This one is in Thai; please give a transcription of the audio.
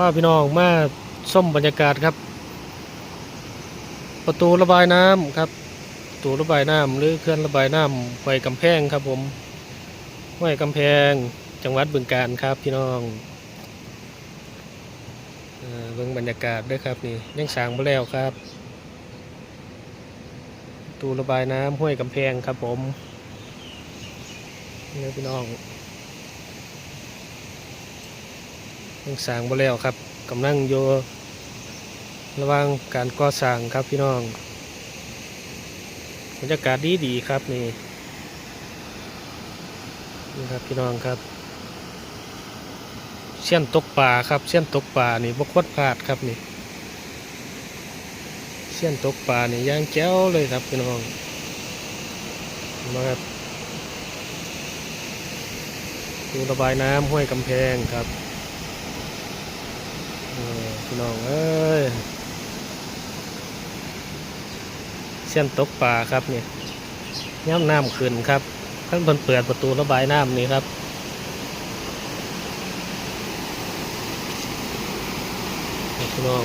พาพี่น้องมาส้มบรรยากาศครับ ประตูระบายน้ำครับประตูระบายน้ำหรือเคลื่อนระบายน้ำห้วยกำแพงครับผมห้วยกำแพงจังหวัดบึงกาฬครับพี่น้องเอ่อเบิ่งบรรยากาศด้วยครับนี่ยังสางมาแล้วครับประตูระบายน้ำห้วยกำแพงครับผมนี่พี่น้อง ยังสร้างมาแล้วครับกำลังโยระว่างการก่อสร้างครับพี่น้องบรรยากาศดีดีครับนี่นี่ครับพี่น้องครับเส้นตกปลาครับเส้นตกปลานี่บกวดพลาดครับนี่เสี้ยนตกปลานี่ย่างแจ้วเลยครับพี่น้องมาครับดูระบายน้ำห้วยกำแพงครับ พี่น้องเอ้ยเส้นตกปลาครับเนี่ยย่ำน้ำขึ้นครับท่านเพิ่นเปิดประตูระบายน้ำนี่ครับพี่น้อง